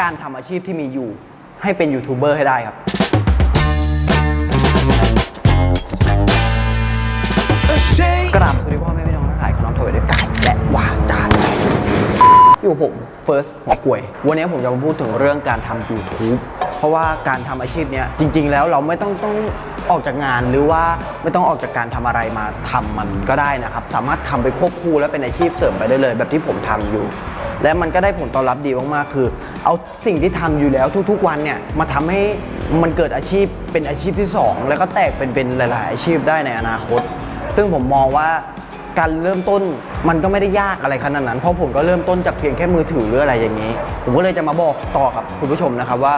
การทำอาชีพที่มีอยู่ ให้เป็นยูทูบเบอร์ให้ได้ครับ กราบสวัสดีพ่อแม่พี่น้องทั้งหลายของน้องโถยด้วยกายและวาจาใจอยู่กับผมเฟิร์สหัวกล้วย วันนี้ผมจะมาพูดถึงเรื่องการทำ YouTube เพราะว่าการทำอาชีพเนี้ยจริง ๆ แล้วเราไม่ต้องต้องออกจากงานหรือว่าไม่ต้องออกจากการทำอะไรมาทำมันก็ได้นะครับ สามารถทำไปควบคู่และเป็นอาชีพเสริมไปได้เลย แบบที่ผมทำอยู่ และมันก็ได้ผลตอบรับดีมากๆคือ เอาสิ่งที่ทำอยู่แล้วทุกๆ วันเนี่ยมาทำให้มันเกิดอาชีพเป็นอาชีพที่สองแล้วก็แตกเป็นเป็นหลาย ๆ อาชีพได้ในอนาคต ซึ่งผมมองว่าการเริ่มต้นมันก็ไม่ได้ยากอะไรขนาดนั้น เพราะผมก็เริ่มต้นจากเพียงแค่มือถือหรืออะไรอย่างนี้ ผมก็เลยจะมาบอกต่อกับคุณผู้ชมนะครับว่า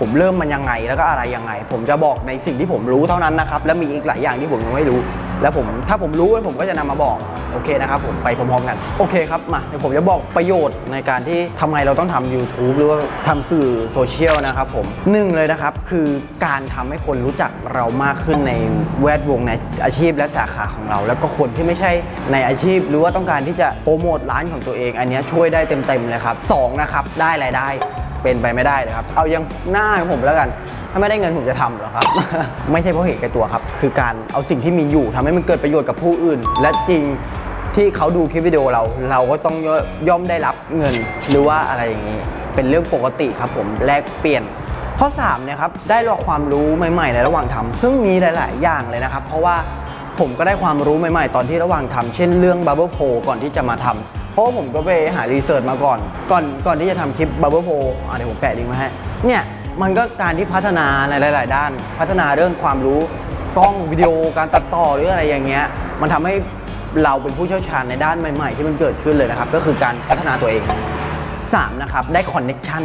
ผมเริ่มมันยังไงแล้วก็อะไรยังไง ผมจะบอกในสิ่งที่ผมรู้เท่านั้นนะครับ และมีอีกหลายอย่างที่ผมยังไม่รู้ แล้วผมถ้าผมรู้ผมก็จะนำมาบอกโอเคนะครับผมไปพร้อมๆกันโอเคครับมาเดี๋ยวผมจะบอกประโยชน์ในการที่ทำไมเราต้องทำ YouTube หรือว่าทำสื่อโซเชียลนะครับผมหนึ่งเลยนะครับคือการทำให้คนรู้จักเรามากขึ้นในแวดวงในอาชีพและสาขาของเรา แล้วก็คนที่ไม่ใช่ในอาชีพ หรือว่าต้องการที่จะโปรโมทร้านของตัวเอง อันนี้ช่วยได้เต็มๆเลยครับสองนะครับได้รายได้เป็นไปไม่ได้เลยครับ เอายังหน้าของผมแล้วกัน ถ้าไม่ได้เงินผมจะทำเหรอครับ ไม่ใช่เพราะเหตุแก่ตัวครับ คือการเอาสิ่งที่มีอยู่ทำให้มันเกิดประโยชน์กับผู้อื่น และจริงที่เขาดูคลิปวิดีโอเรา เราก็ต้องย่อมได้รับเงินหรือว่าอะไรอย่างนี้ เป็นเรื่องปกติครับผมแลกเปลี่ยน ข้อ3เนี่ยครับได้รับความรู้ใหม่ๆในระหว่างทำซึ่งมีหลาย ๆ อย่างเลยนะครับ เพราะว่าผมก็ได้ความรู้ใหม่ ๆ ตอนที่ระหว่างทำเช่นเรื่อง Bubble p o ก่อนที่จะมาทำเพราะว่าผมก็ไปหารีเสิร์ชมาก่อน ก่อนก่อนที่จะทำคลิป Bubble p o อะเดี๋ยวผมแปะลิงก์มาให้เนี่ย มันก็การที่พัฒนาในหลาย ๆ ด้าน พัฒนาเรื่องความรู้กล้องวิดีโอการตัดต่อหรืออะไรอย่างเงี้ยมันทำให้เราเป็นผู้เชี่ยวชาญในด้านใหม่ ๆ ที่มันเกิดขึ้นเลยนะครับ ก็คือการพัฒนาตัวเอง 3 นะครับได้คอนเน็กชัน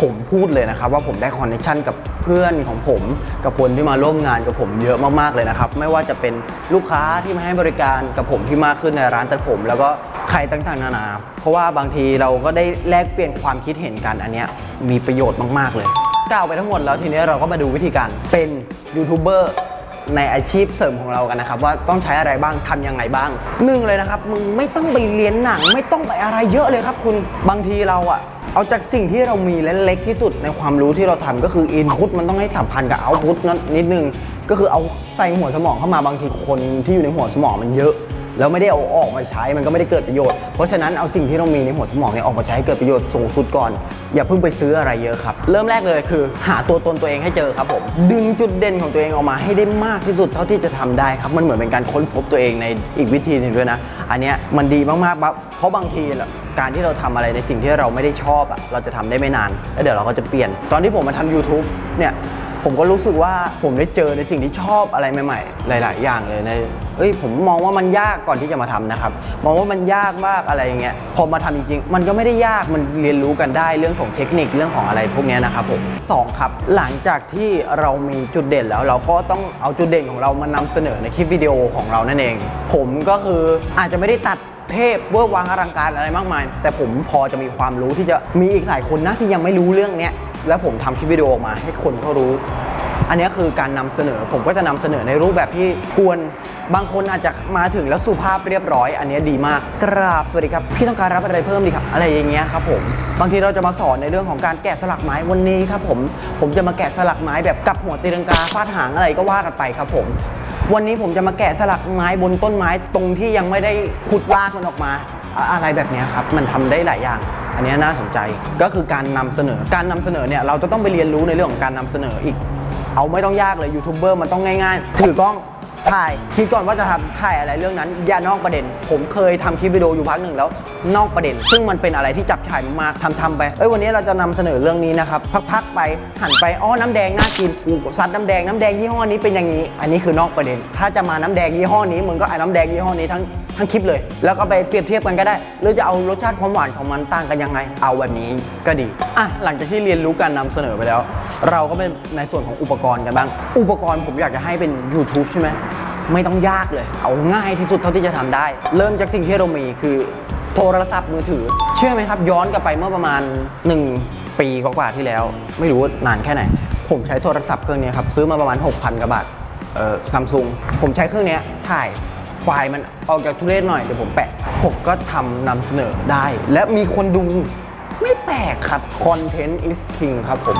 ผมพูดเลยนะครับ ว่าผมได้คอนเน็กชันกับเพื่อนของผม กับคนที่มาร่วมงานกับผมเยอะมากๆเลยนะครับ ไม่ว่าจะเป็นลูกค้าที่มาให้บริการกับผมที่มากขึ้นในร้านตัดผม แล้วก็ใครต่างๆนานา เพราะว่าบางทีเราก็ได้แลกเปลี่ยนความคิดเห็นกันอันเนี้ยมีประโยชน์มากๆเลย กล่าวไปทั้งหมดแล้วทีนี้เราก็มาดูวิธีการเป็นยูทูบเบอร์ในอาชีพเสริมของเรากันนะครับ ว่าต้องใช้อะไรบ้างทำยังไงบ้างหนึ่งเลยนะครับ มึงไม่ต้องไปเรียนหนัง ไม่ต้องไปอะไรเยอะเลยครับ คุณบางทีเราอะเอาจากสิ่งที่เรามีและเล็กที่สุดในความรู้ที่เราทำก็คืออินพุตมันต้องให้สัมพันธ์กับเอาพุตนิดนึงก็คือเอาใส่หัวสมองเข้ามาบางทีคนที่อยู่ในหัวสมองมันเยอะ แล้วไม่ได้เอาออกมาใช้มันก็ไม่ได้เกิดประโยชน์เพราะฉะนั้นเอาสิ่งที่เรามีในหัวสมองเนี่ยออกมาใช้ให้เกิดประโยชน์สูงสุดก่อน อย่าเพิ่งไปซื้ออะไรเยอะครับ เริ่มแรกเลยคือ หาตัวตนตัวเองให้เจอครับผมดึงจุดเด่นของตัวเองออกมาให้ได้มากที่สุดเท่าที่จะทำได้ครับมันเหมือนเป็นการค้นพบตัวเองในอีกวิธีหนึ่งด้วยนะ อันเนี้ยมันดีมากๆครับเพราะบางทีการที่เราทำอะไรในสิ่งที่เราไม่ได้ชอบอะเราจะทำได้ไม่นานแล้วเดี๋ยวเราก็จะเปลี่ยนตอนที่ผมมาทำ YouTube เนี่ย ผมก็รู้สึกว่าผมได้เจอในสิ่งที่ชอบอะไรใหม่ๆ หลาย ๆ อย่างเลยในเอ้ยผมมองว่ามันยากก่อนที่จะมาทำนะครับ มองว่ามันยากมากอะไรอย่างเงี้ยพอมาทำจริง ๆ มันก็ไม่ได้ยากมันเรียนรู้กันได้เรื่องของเทคนิคเรื่องของอะไรพวกนี้นะครับผมสองครับ หลังจากที่เรามีจุดเด่นแล้วเราก็ต้องเอาจุดเด่นของเรามานำเสนอในคลิปวิดีโอของเรานั่นเอง ผมก็คืออาจจะไม่ได้ตัดเทพเวอร์วังอลังการอะไรมากมาย แต่ผมพอจะมีความรู้ที่จะมีอีกหลายคนนะที่ยังไม่รู้เรื่องเนี้ย แล้วผมทำคลิปวิดีโอออกมาให้คนเขารู้ อันนี้คือการนำเสนอ ผมก็จะนำเสนอในรูปแบบที่ควรบางคนอาจจะมาถึงแล้วสุภาพเรียบร้อย อันนี้ดีมากกราบสวัสดีครับพี่ต้องการรับอะไรเพิ่มดีครับ อะไรอย่างเงี้ยครับผมบางทีเราจะมาสอนในเรื่องของการแกะสลักไม้วันนี้ครับผมผมจะมาแกะสลักไม้แบบกับหัวตีลังกาฟาดหางอะไรก็ว่ากันไปครับผมวันนี้ผมจะมาแกะสลักไม้บนต้นไม้ตรงที่ยังไม่ได้ขุดรากมันออกมา อะไรแบบนี้ครับ มันทำได้หลายอย่าง อันนี้น่าสนใจก็คือการนำเสนอ การนำเสนอเนี่ยเราจะต้องไปเรียนรู้ในเรื่องของการนำเสนออีก เอาไม่ต้องยากเลยยูทูบเบอร์มันต้องง่าย ๆ ถือกล้อง ถ่ายคิดก่อนว่าจะทำถ่ายอะไรเรื่องนั้น อย่านอกประเด็น ผมเคยทำคลิปวิดีโออยู่พักหนึ่งแล้ว นอกประเด็น ซึ่งมันเป็นอะไรที่จับฉ่ายมากๆทำทำไปเอ้ยวันนี้เราจะนำเสนอเรื่องนี้นะครับพักๆไปหันไปอ๋อน้ำแดงน่ากินอูซัดน้ำแดงน้ำแดงยี่ห้อนี้เป็นอย่างนี้ อันนี้คือนอกประเด็น ถ้าจะมาน้ำแดงยี่ห้อนี้มึงก็ไอ้น้ำแดงยี่ห้อนี้ทั้งทั้งคลิปเลย แล้วก็ไปเปรียบเทียบกันก็ได้ หรือจะเอารสชาติความหวานของมันต่างกันยังไง เอาแบบนี้ก็ดีอะหลังจากที่เรียนรู้การนำเสนอไปแล้ว เราก็เป็นในส่วนของอุปกรณ์กันบ้าง อุปกรณ์ผมอยากจะให้เป็น YouTube ใช่ไหมไม่ต้องยากเลย เอาง่ายที่สุดเท่าที่จะทำได้ เริ่มจากสิ่งที่เรามีคือโทรศัพท์มือถือ เชื่อไหมครับ ย้อนกลับไปเมื่อประมาณ 1 ปีกว่าๆที่แล้ว ไม่รู้นานแค่ไหน ผมใช้โทรศัพท์เครื่องนี้ครับซื้อมาประมาณ 6,000กว่าบาทเอ่อซัมซุงผมใช้เครื่องนี้ถ่ายไฟล์มันออกจากทุเรศหน่อยเดี๋ยวผมแปะผมก็ทำนำเสนอได้ และมีคนดู แตกครับ content is king ครับผม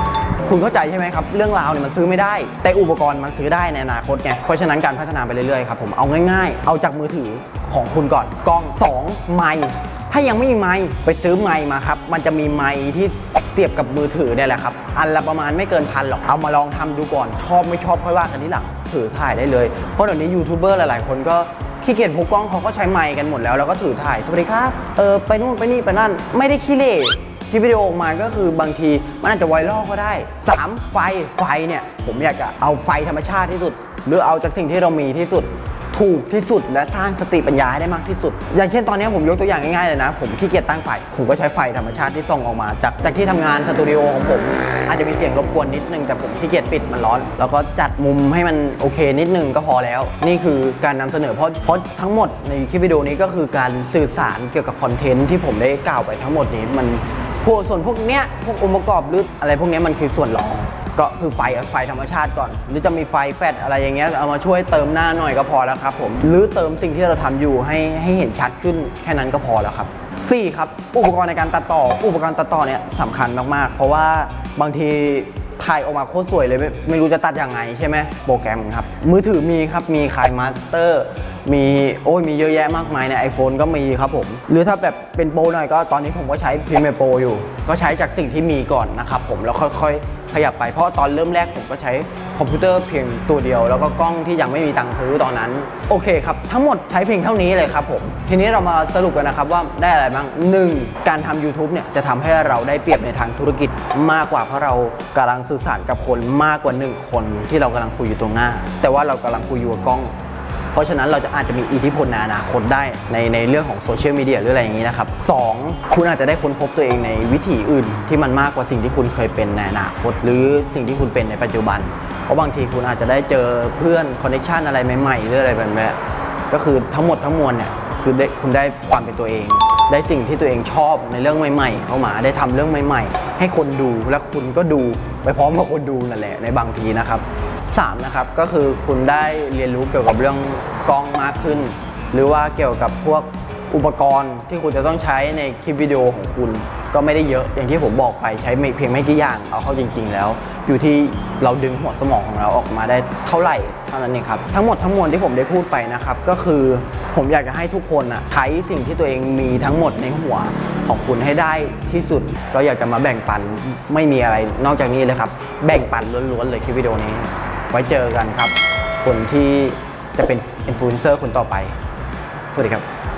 คุณเข้าใจใช่ไหมครับ เรื่องราวเนี่ยมันซื้อไม่ได้ แต่อุปกรณ์มันซื้อได้ในอนาคตไง เพราะฉะนั้นการพัฒนาไปเรื่อยๆครับผม เอาง่ายๆ เอาจากมือถือของคุณก่อน กล้อง 2 ไมค์ถ้ายังไม่มีไมค์ไปซื้อไมค์มาครับ มันจะมีไมค์ที่เสียบกับมือถือเนี่ยแหละครับ อันละประมาณไม่เกินพันหรอก เอามาลองทำดูก่อน ชอบไม่ชอบค่อยว่ากันทีหลัง ถือถ่ายได้เลย เพราะเดี๋ยวนี้ยูทูบเบอร์หลายๆ คนก็ขี้เกียจพกกล้องเขาก็ใช้ไมค์กันหมดแล้ว แล้วก็ถือถ่าย สวัสดีครับ เออไปนู่นไปนี่ไปนั่น ไม่ได้ขี้เหร่ คลิปวิดีโอออกมาก็คือบางทีมันอาจจะไวรัลก็ได้ 3 ไฟไฟเนี่ยผมอยากจะเอาไฟธรรมชาติที่สุด หรือเอาจากสิ่งที่เรามีที่สุดถูกที่สุดและสร้างสติปัญญาให้ได้มากที่สุด อย่างเช่นตอนนี้ผมยกตัวอย่างง่ายๆเลยนะ ผมขี้เกียจตั้งไฟ ผมก็ใช้ไฟธรรมชาติที่ส่องออกมา จากจากที่ทำงานสตูดิโอของผม อาจจะมีเสียงรบกวนนิดนึง แต่ผมขี้เกียจปิดมันร้อน แล้วก็จัดมุมให้มันโอเคนิดนึงก็พอแล้ว นี่คือการนำเสนอเพราะเพราะทั้งหมดในคลิปวิดีโอนี้ก็คือการสื่อสารเกี่ยวกับคอนเทนต์ที่ผมได้กล่าวไปทั้งหมดนี้มัน พวกส่วนพวกเนี้ยพวกองค์ประกอบหรืออะไรพวกเนี้ยมันคือส่วนรอง ก็คือไฟไฟธรรมชาติก่อน หรือจะมีไฟแฟลชอะไรอย่างเงี้ยเอามาช่วยเติมหน้าหน่อยก็พอแล้วครับผมหรือเติมสิ่งที่เราทำอยู่ให้ให้เห็นชัดขึ้นแค่นั้นก็พอแล้วครับสี่ครับอุปกรณ์ในการตัดต่อ อุปกรณ์ตัดต่อเนี่ยสำคัญมากๆ เพราะว่าบางทีถ่ายออกมาโคตรสวยเลยไม่ไม่รู้จะตัดยังไงใช่ไหมโปรแกรมครับ มือถือมีครับมีคายมาสเตอร์ มีโอ้ยมีเยอะแยะมากมายใน iPhone ก็มีครับผม หรือถ้าแบบเป็นโปรหน่อยก็ตอนนี้ผมก็ใช้ Premiere Pro อยู่ ก็ใช้จากสิ่งที่มีก่อนนะครับผมแล้วค่อยๆ ขยับไปเพราะตอนเริ่มแรกผมก็ใช้คอมพิวเตอร์เพียงตัวเดียว แล้วก็กล้องที่ยังไม่มีตังค์ซื้อตอนนั้น โอเคครับ ทั้งหมดใช้เพียงเท่านี้เลยครับผม ทีนี้เรามาสรุปกันนะครับว่าได้อะไรบ้าง 1. การทำ YouTube เนี่ยจะทำให้เราได้เปรียบในทางธุรกิจมากกว่าเพราะเรากำลังสื่อสารกับคนมากกว่า 1 คนที่เรากำลังคุยอยู่ตรงหน้า แต่ว่าเรากำลังคุยอยู่กับกล้อง ราะฉะนั้นเราจะอาจจะมีอิทธิพลในอนาคตได้ในในเรื่องของโซเชียลมีเดียหรืออะไรอย่างนี้นะครับสองคุณอาจจะได้ค้นพบตัวเองในวิถีอื่น ที่มันมากกว่าสิ่งที่คุณเคยเป็นในอนาคต หรือสิ่งที่คุณเป็นในปัจจุบัน เพราะบางทีคุณอาจจะได้เจอเพื่อนคอนเนคชันอะไรใหม่ๆหรืออะไรแบบนี้ก็คือทั้งหมดทั้งมวลเนี่ยคือได้คุณได้ความเป็นตัวเอง ได้สิ่งที่ตัวเองชอบในเรื่องใหม่ ๆ เข้ามาได้ทำเรื่องใหม่ ๆ ให้คนดูและคุณก็ดูไปพร้อมกับคนดูนั่นแหละในบางทีนะครับ 3นะครับก็คือคุณได้เรียนรู้เกี่ยวกับเรื่องกล้องมากขึ้น หรือว่าเกี่ยวกับพวกอุปกรณ์ที่คุณจะต้องใช้ในคลิปวิดีโอของคุณ ก็ไม่ได้เยอะอย่างที่ผมบอกไปใช้ไม่เพียงไม่กี่อย่างเอาเข้าจริง ๆ แล้ว อยู่ที่เราดึงหัวสมองของเราออกมาได้เท่าไหร่เท่านั้นเองครับทั้งหมดทั้งมวลที่ผมได้พูดไปนะครับ ก็คือผมอยากจะให้ทุกคนอะใช้สิ่งที่ตัวเองมีทั้งหมดในหัวของคุณให้ได้ที่สุดก็อยากจะมาแบ่งปันไม่มีอะไรนอกจากนี้เลยครับ แบ่งปันล้วนๆเลยคลิปวิดีโอนี้ ไว้เจอกันครับ คนที่จะเป็นอินฟลูเอนเซอร์คนต่อไป สวัสดีครับ